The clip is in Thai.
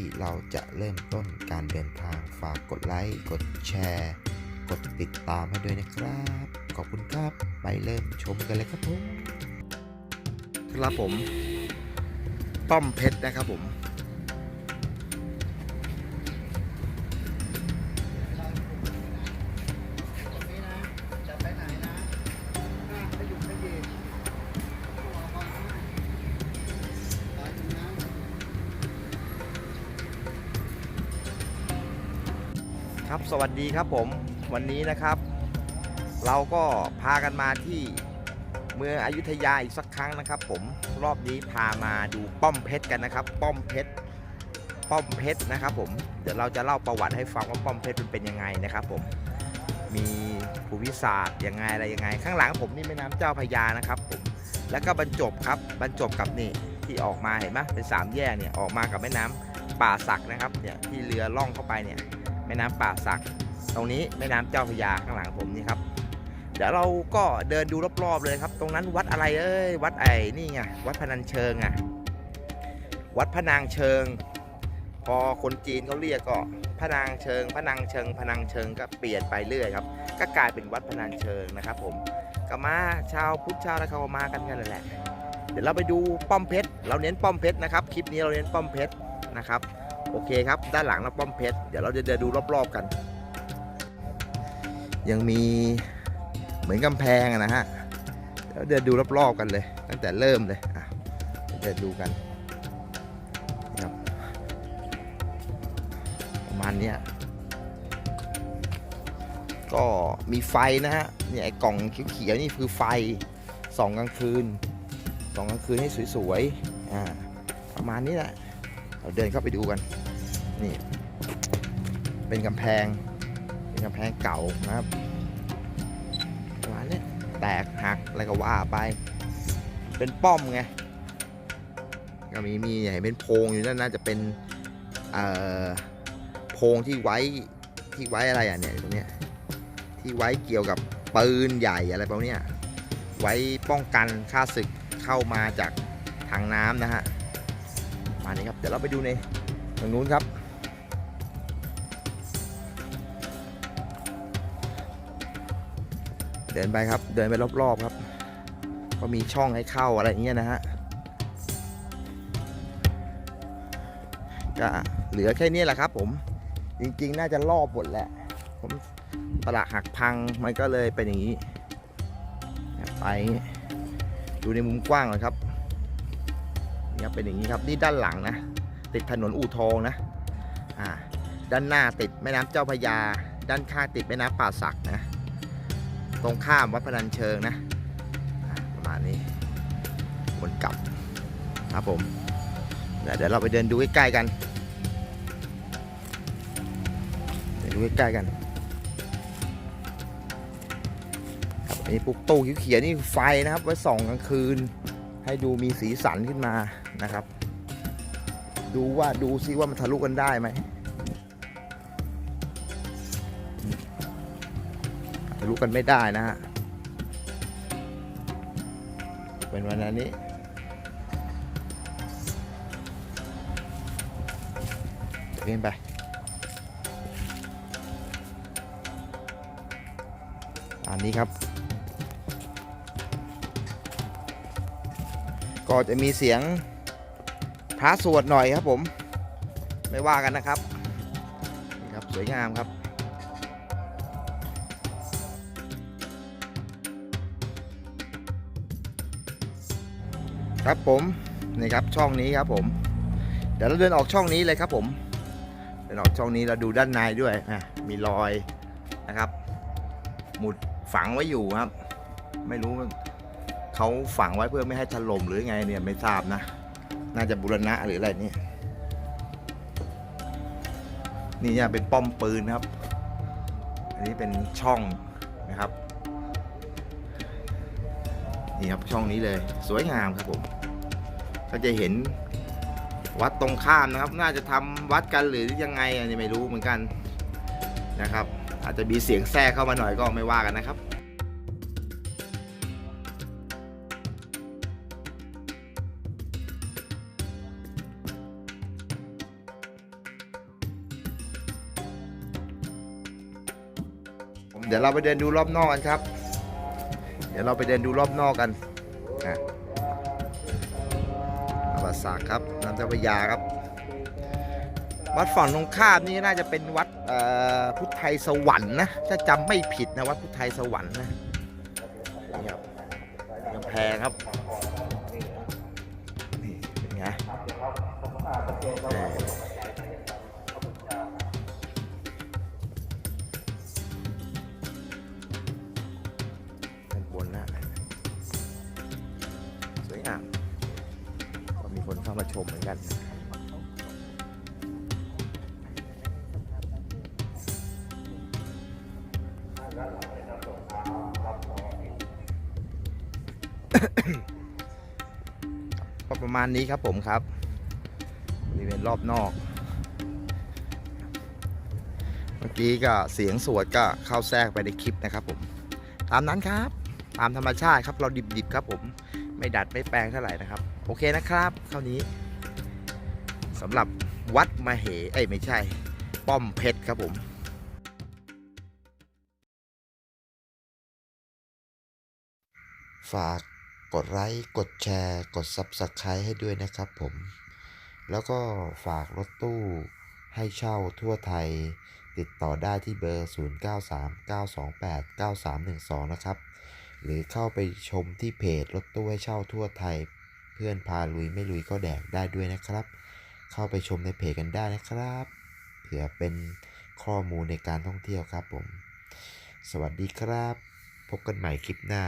ที่เราจะเริ่มต้นการเดินทางฝากกดไลค์ กดแชร์ กดติดตามให้ด้วยนะครับ ขอบคุณครับ ไปเริ่มชมกันเลยครับผม ครับผม ป้อมเพชรนะครับผม ครับสวัสดีครับผมวันนี้นะครับ เราก็พากันมาที่เมืองอยุธยาอีกสักครั้งนะครับ ผมรอบนี้พามาดูป้อมเพชรกันนะครับ ป้อมเพชรป้อมเพชรนะครับ ผมเดี๋ยวเราจะเล่าประวัติให้ฟังว่าป้อมเพชรมันเป็นยังไงนะครับ ผมมีภูมิศาสตร์ยังไงอะไรยังไง ข้างหลังผมนี่แม่น้ำเจ้าพระยานะครับ ผมแล้วก็บรรจบครับบรรจบกับนี่ที่ออกมาเห็นไหมเป็นสามแยกเนี่ยออกมากับแม่น้ำป่าสักนะครับเนี่ยที่เรือล่องเข้าไปเนี่ย ม่น้ำป่าสัก ตรงนี้แม่น้ำเจ้าพระยาข้างหลังผมนี่ครับ เดี๋ยวเราก็เดินดูรอบๆเลยครับ ตรงนั้นวัดอะไรเอ้ยวัดไอ้นี่ไงวัดพนัญเชิงอะวัดพนางเชิง พอคนจีนเขาเรียกก็พนางเชิงพนังเชิงพนังเชิงก็เปลี่ยนไปเรื่อยครับ ก็กลายเป็นวัดพนังเชิงนะครับ ผมก็มาชาวพุทธชาวอะไรเขามากันกันนั่นแหละเดี๋ยวเราไปดูป้อมเพชร เราเน้นป้อมเพชรนะครับ คลิปนี้เราเน้นป้อมเพชรนะครับ โอเคครับ ด้านหลังเราป้อมเพชร เดี๋ยวเราจะเดินดูรอบๆกัน ยังมีเหมือนกำแพงนะฮะเดี๋ยวเดินดูรอบๆกันเลย ตั้งแต่เริ่มเลยอะเดินดูกันครับประมาณนี้ก็มีไฟนะฮะเนี่ยไอ้กล่องเขียวๆนี่คือไฟส่องกลางคืนส่องกลางคืนให้สวยๆอ่าประมาณนี้แหละ เราเดินเข้าไปดูกัน นี่ เป็นกำแพง เป็นกำแพงเก่านะครับระมาณเนี้แตกหักอะไรก็ว่าไป เป็นป้อมไง ก็มีมีเห็นเป็นโพงอยู่นั่นน่าจะเป็นเอ่อโพงที่ไว้ที่ไว้อะไรอะเนี่ยตรงเนี้ยที่ไว้เกี่ยวกับปืนใหญ่อะไรประมาณเนี้ยไว้ป้องกันค่าศึกเข้ามาจากทางน้ำนะฮะ มานี่ครับ เดี๋ยวเราไปดูในตรงนู้นครับ เดินไปครับ เดินไปรอบๆครับ ก็มีช่องให้เข้าอะไรอย่างเงี้ยนะฮะก็เหลือแค่นี้แหละครับ ผม จริงๆ น่าจะรอบหมดแหละ ผมตลาดหักพังมันก็เลยเป็นอย่างนี้ ไปดูในมุมกว้างเลยครับ นี่ครับเป็นอย่างนี้ครับนี่ด้านหลังนะ ติดถนนอู่ทองนะอ่าด้านหน้าติดแม่น้ำเจ้าพยา ด้านข้างติดแม่น้ำป่าสักนะ ตรงข้ามวัดพนัญเชิงนะประมาณนี้วนกลับครับผมเดี๋ยวเราไปเดินดูใกล้ๆกันเดินดูใกล้ๆกันครับอันนี้ปุ๊กตู้เขียวๆนี่ไฟนะครับไว้ส่องกลางคืน ให้ดูมีสีสันขึ้นมานะครับ ดูว่าดูซิว่ามันทะลุกันได้ไหมทะลุกันไม่ได้นะฮะเป็นวันนี้เดินไปอันนี้ครับ ก็จะมีเสียงพระสวดหน่อยครับผม ไม่ว่ากันนะครับนี่ครับสวยงามครับครับผมนี่ครับช่องนี้ครับผม เดี๋ยวเราเดินออกช่องนี้เลยครับผมเดินออกช่องนี้เราดูด้านในด้วยอะมีรอยนะครับ หมุดฝังไว้อยู่ครับ ไม่รู้ เขาฝังไว้เพื่อไม่ให้ถล่มหรือไงเนี่ยไม่ทราบนะ น่าจะบูรณะหรืออะไรนี่นี่เนี่ยเป็นป้อมปืนครับ อันนี้เป็นช่องนะครับ นี่ครับช่องนี้เลยสวยงามครับผมก็จะเห็นวัดตรงข้ามนะครับ น่าจะทำวัดกันหรือยังไงอันนี้ไม่รู้เหมือนกันนะครับ อาจจะมีเสียงแทรกเข้ามาหน่อยก็ไม่ว่ากันนะครับ เดี๋ยวเราไปเดินดูรอบนอกกันครับ เดี๋ยวเราไปเดินดูรอบนอกกันอะอาบาสากครับน้ำเจ้าพระยาครับ วัดฝั่งตรงข้ามนี่น่าจะเป็นวัดพุทธไทยสวรรค์นะถ้าจำไม่ผิดนะวัดพุทธไทยสวรรค์นะนี่ครับกำแพงครับนี่เป็นไง สวยงก็มีคนเข้ามาชมเหมือนกันก็ประมาณนี้ครับผมครับบริเวณรอบนอก เมื่อกี้ก็เสียงสวดก็เข้าแทรกไปในคลิปนะครับผม ตามนั้นครับ ตามธรรมชาติครับเราดิบๆครับผม ไม่ดัดไม่แปลงเท่าไหร่นะครับ โอเคนะครับเท่านี้สำหรับวัดมาเหเอ้ยไม่ใช่ ป้อมเพชรครับผมฝากกดไลค์กดแชร์ กด Subscribe ให้ด้วยนะครับผม แล้วก็ฝากรถตู้ให้เช่าทั่วไทย ติดต่อได้ที่เบอร์ 0939289312 นะครับ หรือเข้าไปชมที่เพจรถตู้ให้เช่าทั่วไทย เพื่อนพาลุยไม่ลุยก็แดกได้ด้วยนะครับ เข้าไปชมในเพจกันได้นะครับเผื่อเป็นข้อมูลในการท่องเที่ยวครับผม สวัสดีครับ พบกันใหม่คลิปหน้า